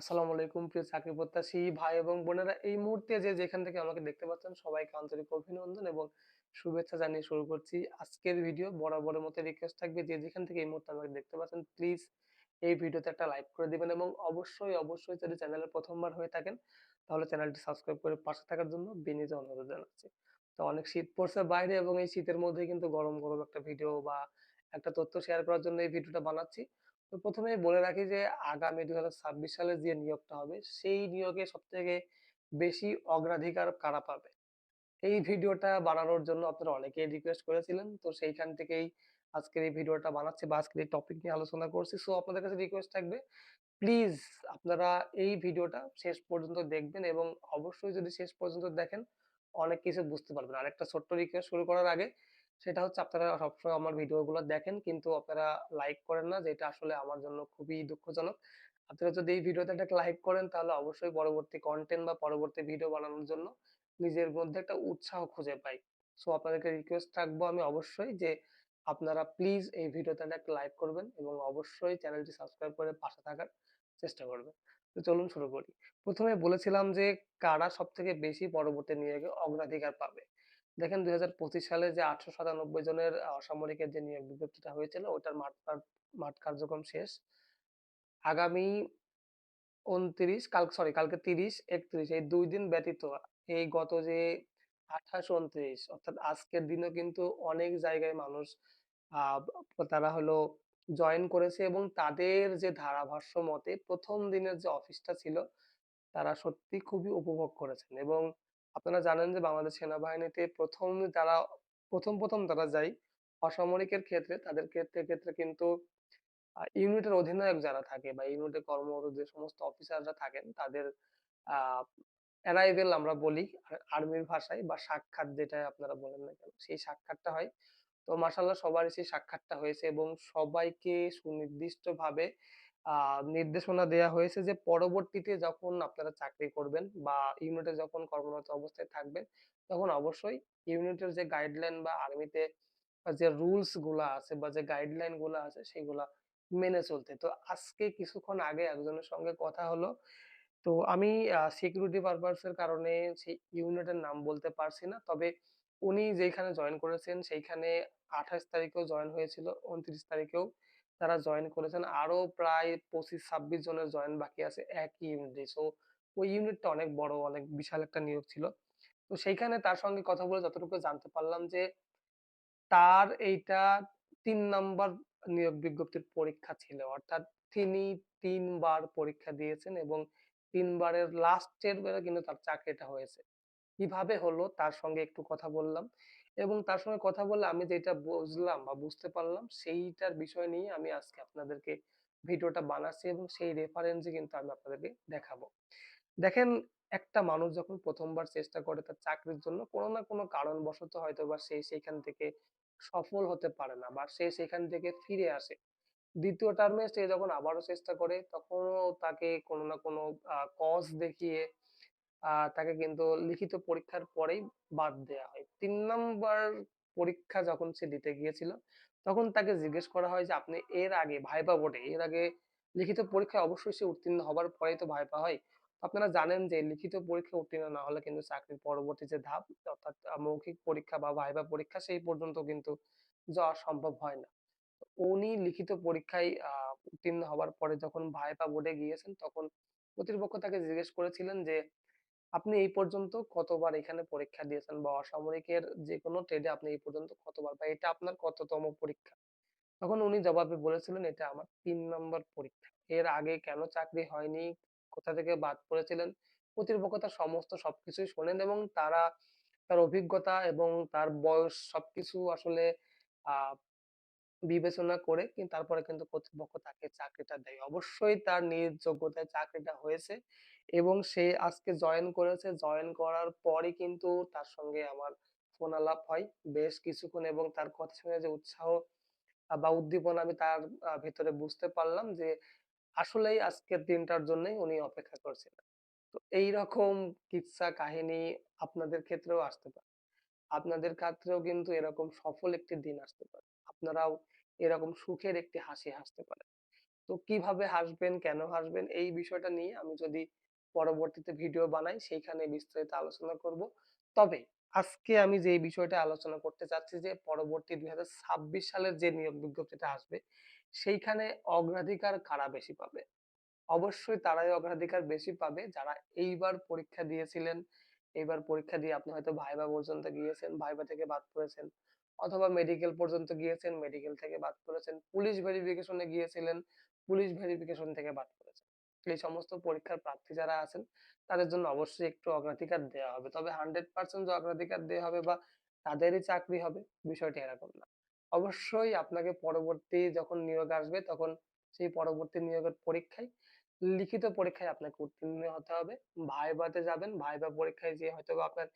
আসসালামু আলাইকুম, প্রিয় চাকরি প্রত্যাশী ভাই এবং বোনেরা। এই মুহূর্তে যে যেখান থেকে আমাকে দেখতে পাচ্ছেন, সবাইকে আন্তরিক অভিনন্দন এবং শুভেচ্ছা জানিয়ে শুরু করছি আজকের ভিডিও। বরাবরের মতো রিকোয়েস্ট থাকবে যে যেখান থেকে এই মুহূর্তে আমাকে দেখতে পাচ্ছেন প্লিজ এই ভিডিওতে একটা লাইক করে দিবেন এবং অবশ্যই অবশ্যই যদি চ্যানেলে প্রথমবার হয়ে থাকেন, তাহলে চ্যানেলটি সাবস্ক্রাইব করে পাশে থাকার জন্য বিনীত অনুরোধ জানাচ্ছি। তো অনেক শীত পড়ছে বাইরে এবং এই শীতের মধ্যে কিন্তু গরম গরম একটা ভিডিও বা একটা তথ্য শেয়ার করার জন্য এই ভিডিওটা বানাচ্ছি। তো প্রথমেই বলে রাখি যে, আগামী ২০২৬ সালে যে নিয়োগটা হবে, সেই নিয়োগে সবথেকে বেশি অগ্রাধিকার কারা পাবে? এই ভিডিওটা বানানোর জন্য আপনারা অনেকেই রিকোয়েস্ট করেছিলেন। তো সেইখান থেকেই আজকের এই ভিডিওটা বানাচ্ছি বা আজকের এই টপিক নিয়ে আলোচনা করছি। সো আপনাদের কাছে রিকোয়েস্ট থাকবে প্লিজ আপনারা এই ভিডিওটা শেষ পর্যন্ত দেখবেন এবং অবশ্যই যদি শেষ পর্যন্ত দেখেন, অনেক কিছু বুঝতে পারবেন। আরেকটা ছোট্ট রিকোয়েস্ট শুরু করার আগে সেটা হচ্ছে আপনারা সবসময় আমার ভিডিওগুলো দেখেন কিন্তু আপনারা লাইক করেন না, যেটা আসলে আমার জন্য খুবই দুঃখজনক। আপনারা যদি এই ভিডিওতে একটা লাইক করেন, তাহলে অবশ্যই পরবর্তী কনটেন্ট বা পরবর্তী ভিডিও বানানোর জন্য নিজের মধ্যে একটা উৎসাহ খুঁজে পাই। সো আপনাদেরকে রিকোয়েস্ট রাখব আমি অবশ্যই যে আপনারা প্লিজ এই ভিডিওতে একটা লাইক করবেন এবং অবশ্যই চ্যানেলটি সাবস্ক্রাইব করে পাশে থাকার চেষ্টা করবেন। তো চলুন শুরু করি। প্রথমে বলেছিলাম যে কারা সবথেকে বেশি পরবর্তী নিয়োগে অগ্রাধিকার পাবে। দেখেন ২০২৫ সালে যে ৮৯৭ জনের আ অসামরিকের যে নিয়োগ বিজ্ঞপ্তিটা হয়েছিল ওটার মাঠ মাঠ কার্যক্রম শেষ। আগামী ২৯ কাল সরি কালকে ৩০, ৩১ এই দুই দিন ব্যতীত এই গত যে ২৮, ২৯ অর্থাৎ আজকের দিনেও কিন্তু অনেক জায়গায় মানুষ তারা হলো জয়েন করেছে এবং তাদের যে ধারাভাষ্য মতে প্রথম দিনের যে অফিসটা ছিল তারা সত্যি খুবই উপভোগ করেছেন এবং আপনারা জানেন যে বাংলাদেশ সেনাবাহিনীতে ১ম যারা ১ম, ১ম যারা যায় অসামরিকের ক্ষেত্রে তাদের ক্ষেত্রে ক্ষেত্রে কিন্তু ইউনিটের অধিনায়ক যারা থাকে বা ইউনিটে কর্মরত যে সমস্ত অফিসাররা থাকেন তাদের অ্যারাইভেল আমরা বলি আর্মির ভাষায় বা সাক্ষাৎ যেটা আপনারা বলেন না কেন সেই সাক্ষাৎটা হয়। তো মাশাআল্লাহ সবারই সেই সাক্ষাৎটা হয়েছে এবং সবাইকে সুনির্দিষ্টভাবে নির্দেশনা দেয়া হয়েছে যে পরবর্তীতে যখন আপনারা চাকরি করবেন বা ইউনিটে যখন কর্মরত অবস্থায় থাকবেন, তখন অবশ্যই ইউনিটের যে গাইডলাইন বা আর্মিতে যে রুলসগুলা আছে বা যে গাইডলাইনগুলা আছে সেগুলা মেনে চলতে। তো আজকে কিছুক্ষণ আগে একজনের সঙ্গে কথা হলো। তো আমি সিকিউরিটি পারপাস এর কারণে সেই ইউনিটের নাম বলতে পারছি না। তবে উনি যেইখানে জয়েন করেছেন সেইখানে ২৮ তারিখেও জয়েন হয়েছিল, ২৯ তারিখেও তারা জয়েন করেছেন। আরও প্রায় ২৫-২৬ জনের জয়েন বাকি আছে একই ইউনিটে। সো ওই ইউনিটটা অনেক বড়, অনেক বিশাল একটা নিয়োগ ছিল। তো সেইখানে তার সঙ্গে কথা বলে যতটুকু জানতে পারলাম যে তার এইটা তিন নাম্বার নিয়োগ বিজ্ঞপ্তির পরীক্ষা ছিল। অর্থাৎ তিনি তিনবার পরীক্ষা দিয়েছেন এবং তিনবারের লাস্টের বারে কিন্তু তার চাকরিটা হয়েছে। কীভাবে হলো তার সঙ্গে একটু কথা বললাম এবং তার সঙ্গে কথা বলে আমি যেটা বুঝলাম বা বুঝতে পারলাম সেইটার বিষয় নিয়ে আমি আজকে আপনাদেরকে ভিডিওটা বানাচ্ছি এবং সেই রেফারেন্সই কিন্তু আমি আপনাদেরকে দেখাবো। দেখেন, একটা মানুষ যখন ১ম বার চেষ্টা করে তার চাকরির জন্য, কোনো না কোনো কারণবশত হয়তো বা সে সেইখান থেকে সফল হতে পারে না বা সে সেখান থেকে ফিরে আসে। ২য় টার্মে সে যখন আবারও চেষ্টা করে, তখনও তাকে কোনো না কোনো কজ দেখিয়ে তাকে কিন্তু লিখিত পরীক্ষার পরেই বাদ দেয়া হয়। ৩ নাম্বার পরীক্ষা যখন সে দিতে গিয়েছিল, তখন তাকে জিজ্ঞেস করা হয় যে, "আপনি এর আগে ভাইভা বোর্ডে এর আগে লিখিত পরীক্ষায় অবশ্যই সে উত্তীর্ণ হবার পরেই তো ভাইভা হয়। আপনারা জানেন যে লিখিত পরীক্ষায় উত্তীর্ণ না হলে কিন্তু চাকরির পরবর্তী যে ধাপ অর্থাৎ মৌখিক পরীক্ষা বা ভাইভা পরীক্ষা সেই পর্যন্ত কিন্তু যাওয়া সম্ভব হয় না। উনি লিখিত পরীক্ষায় আ উত্তীর্ণ হবার পরে যখন ভাইভা বোর্ডে গিয়েছেন তখন কর্তৃপক্ষ তাকে জিজ্ঞেস করেছিলেন যে, "আপনি এই পর্যন্ত কতবার এখানে পরীক্ষা দিয়েছেন বা অসামরিকের যেকোনো ট্রেডে আপনি এই পর্যন্ত কতবার বা এটা আপনার কততম পরীক্ষা?" তখন উনি জবাবে বলেছিলেন, "এটা আমার ৩ নম্বর পরীক্ষা। এর আগে কেন চাকরি হয়নি, কোথা থেকে বাদ পড়েছিলেন?" কর্তৃপক্ষ তার সমস্ত সবকিছুই শোনেন এবং তারা তার অভিজ্ঞতা এবং তার বয়স সবকিছু আসলে বিবেচনা করে কিন্তু তারপরে কিন্তু কর্তৃপক্ষ তাকে চাকরিটা দেয়। অবশ্যই তার নিজ যোগ্যতায় চাকরিটা হয়েছে এবং সে আজকে জয়েন করেছে। জয়েন করার পরই কিন্তু তার সঙ্গে আমার ফোন আলাপ হয় বেশ কিছুক্ষণ এবং তার কথা শুনে যে উৎসাহ বা উদ্দীপনা আমি তার ভেতরে বুঝতে পারলাম যে আসলেই আজকের দিনটার জন্যই উনি অপেক্ষা করছিলেন। তো এইরকম কিচ্ছা কাহিনী আপনাদের ক্ষেত্রেও আসতে পারে। আপনাদের ক্ষেত্রেও কিন্তু এরকম সফল একটি দিন আসতে পারে। আপনারাও এরকম সুখের একটি হাসি হাসতে পারেন। তো কীভাবে হাসবেন, কেন হাসবেন এই বিষয়টা নিয়ে আমি যদি পরবর্তীতে ভিডিও বানাই সেইখানে বিস্তারিত আলোচনা করব। তবে আজকে আমি যে বিষয়টা আলোচনা করতে চাচ্ছি যে পরবর্তী ২০২৬ সালের যে নিয়োগ বিজ্ঞপ্তিটা আসবে সেইখানে অগ্রাধিকার কারা বেশি পাবে? অবশ্যই তারাই অগ্রাধিকার বেশি পাবে যারা এইবার পরীক্ষা দিয়েছিলেন। এইবার পরীক্ষা দিয়ে আপনি হয়তো ভাইবা পর্যন্ত গিয়েছেন, ভাইবা থেকে বাদ পড়েছেন। অথবা মেডিকেল পর্যন্ত গিয়েছেন, মেডিকেল থেকে বাদ পড়েছেন। পুলিশ ভেরিফিকেশন গিয়েছিলেন, পুলিশ ভেরিফিকেশন থেকে বাদ পড়েছেন। এই সমস্ত পরীক্ষার প্রার্থী যারা আছেন তাদের জন্য অবশ্যই একটু অগ্রাধিকার দেয়া হবে। তবে 100% যে অগ্রাধিকার দেয়া হবে বা তাদেরই চাকরি হবে বিষয়টি এরকম না। অবশ্যই আপনাকে পরবর্তী যখন নিয়োগ আসবে তখন সেই পরবর্তী নিয়োগের পরীক্ষায় লিখিত পরীক্ষায় আপনাকে উত্তীর্ণ হতে হবে। ভাইভাতে যাবেন, ভাইভা পরীক্ষায় যেয়ে হয়তোবা আপনার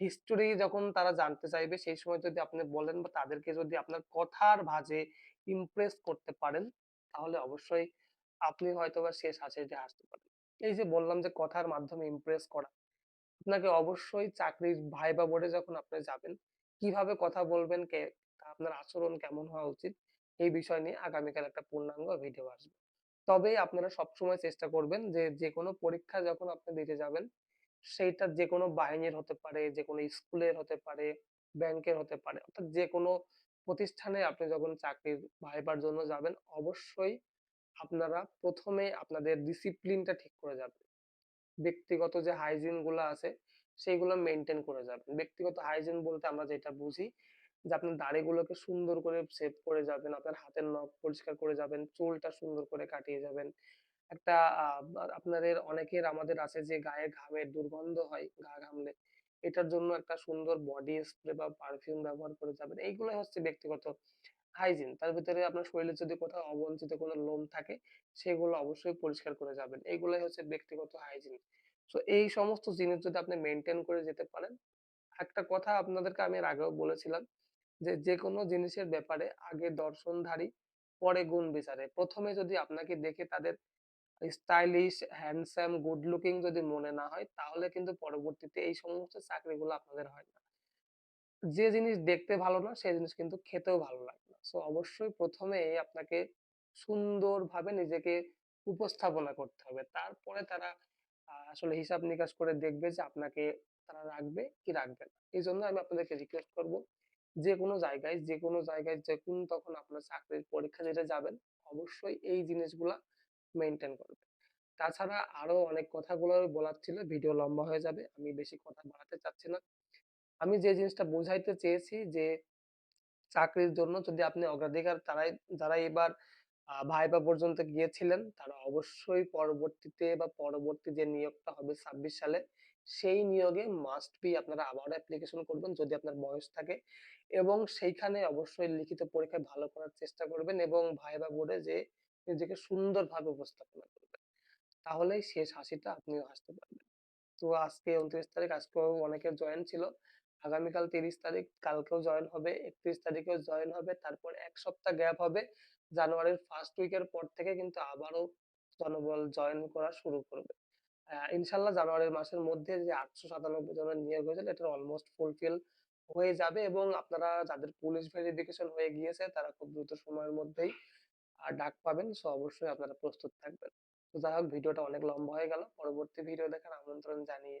হিস্টোরি যখন তারা জানতে চাইবে সেই সময় যদি আপনি বলেন বা তাদেরকে যদি আপনার কথার ভাঁজে ইমপ্রেস করতে পারেন, তাহলে অবশ্যই আপনি হয়তোবা শেষ আশায় আসতে পারেন। এই যে বললাম যে কথার মাধ্যমে ইমপ্রেস করা, আপনাকে অবশ্যই চাকরির ভাইভা বোর্ডে যখন আপনি যাবেন, কীভাবে কথা বলবেন, কে আপনার আচরণ কেমন হওয়া উচিত, এই বিষয় নিয়ে আগামীকাল একটা পূর্ণাঙ্গ ভিডিও আসবে। তবে আপনারা সবসময় চেষ্টা করবেন যে, যেকোনো পরীক্ষা যখন আপনি দিতে যাবেন, সেইটা যেকোনো বাহিনীর হতে পারে, যেকোনো স্কুলের হতে পারে, ব্যাংকের হতে পারে। অর্থাৎ যেকোনো প্রতিষ্ঠানে আপনি যখন চাকরির ভাইবার জন্য যাবেন, অবশ্যই আপনারা ১ম এ আপনাদের ডিসিপ্লিনটা ঠিক করে যাবেন। ব্যক্তিগত যে হাইজিনগুলা আছে, সেগুলো মেইনটেইন করে যাবেন। ব্যক্তিগত হাইজিন বলতে আমরা যেটা বুঝি যে আপনার দাড়িগুলোকে সুন্দর করে শেভ করে যাবেন, আপনার হাতের নখ পরিষ্কার করে যাবেন, চুলটা সুন্দর করে কাটিয়ে যাবেন। একটা আপনাদের অনেকের আমাদের আছে যে গায়ে ঘামের দুর্গন্ধ হয় গা ঘামলে। এটার জন্য একটা সুন্দর বডি স্প্রে বা পারফিউম ব্যবহার করে যাবেন। এইগুলাই হচ্ছে ব্যক্তিগত হাইজিন। তার ভিতরে আপনার শরীরে যদি কোথাও অবাঞ্ছিত কোনো লোম থাকে, সেগুলো অবশ্যই পরিষ্কার করে যাবেন। এইগুলাই হচ্ছে ব্যক্তিগত হাইজিন। সো এই সমস্ত জিনিস যদি আপনি মেইনটেইন করে যেতে পারেন, একটা কথা আপনাদেরকে আমি এর আগেও বলেছিলাম যে, যেকোনো জিনিসের ব্যাপারে আগে দর্শনধারী, পরে গুণ বিচারে। প্রথমে যদি আপনাকে দেখে তাদের স্টাইলিশ, হ্যান্ডসাম, গুড লুকিং যদি মনে না হয়, তাহলে কিন্তু পরবর্তীতে এই সমস্ত চাকরিগুলো আপনাদের হয় না। যে জিনিস দেখতে ভালো না, সে জিনিস কিন্তু খেতেও ভালো লাগে না। সো অবশ্যই ১ম এ আপনাকে সুন্দরভাবে নিজেকে উপস্থাপনা করতে হবে। তারপরে তারা আসলে হিসাব নিকাশ করে দেখবে যে আপনাকে তারা রাখবে কি রাখবে না। এজন্য আমি আপনাদেরকে রিকোয়েস্ট করব, যেকোনো জায়গায় যেকোনো জায়গায় যখন তখন আপনার চাকরির পরীক্ষা দিতে যাবেন, অবশ্যই এই জিনিসগুলা মেনটেন করবেন। তাছাড়া আরও অনেক কথাগুলো বলার ছিল, ভিডিও লম্বা হয়ে যাবে। আমি বেশি কথা বাড়াতে। আমি যে জিনিসটা বোঝাইতে চেয়েছি যে, চাকরির জন্য যদি আপনি অগ্রাধিকার তারাই যারা এবার ভাইবা পর্যন্ত গিয়েছিলেন, তারা অবশ্যই পরবর্তীতে বা পরবর্তী যে নিয়োগটা হবে ২৬ সালে, সেই নিয়োগে মাস্ট বি আপনারা আবারও অ্যাপ্লিকেশন করবেন যদি আপনার বয়স থাকে এবং সেইখানে অবশ্যই লিখিত পরীক্ষায় ভালো করার চেষ্টা করবেন এবং ভাইবা বোর্ডে যেয়ে নিজেকে সুন্দরভাবে উপস্থাপনা করবেন। তাহলেই শেষ হাসিটা আপনিও হাসতে পারবেন। তো আজকে ২৯ তারিখ, আজকেও অনেকের জয়েন ছিল। আগামীকাল ৩০ তারিখ, কালকেও জয়েন হবে, ৩১ তারিখেও জয়েন হবে। তারপর ১ সপ্তাহ গ্যাপ হবে। জানুয়ারির ফার্স্ট উইকের পর থেকে কিন্তু আবারও জনবল জয়েন করা শুরু করবে। আ ইনশাআল্লাহ জানুয়ারি মাসের মধ্যে যে ৮৯৭ জনের নিয়োগ হয়েছিল, এটা অলমোস্ট ফুলফিল হয়ে যাবে এবং আপনারা যাদের পুলিশ ভেরিফিকেশন হয়ে গিয়েছে, তারা খুব দ্রুত সময়ের মধ্যেই ডাক পাবেন। সো অবশ্যই আপনারা প্রস্তুত থাকবেন। তো যাই হোক ভিডিওটা অনেক লম্বা হয়ে গেল। পরবর্তী ভিডিও দেখার আমন্ত্রণ জানিয়ে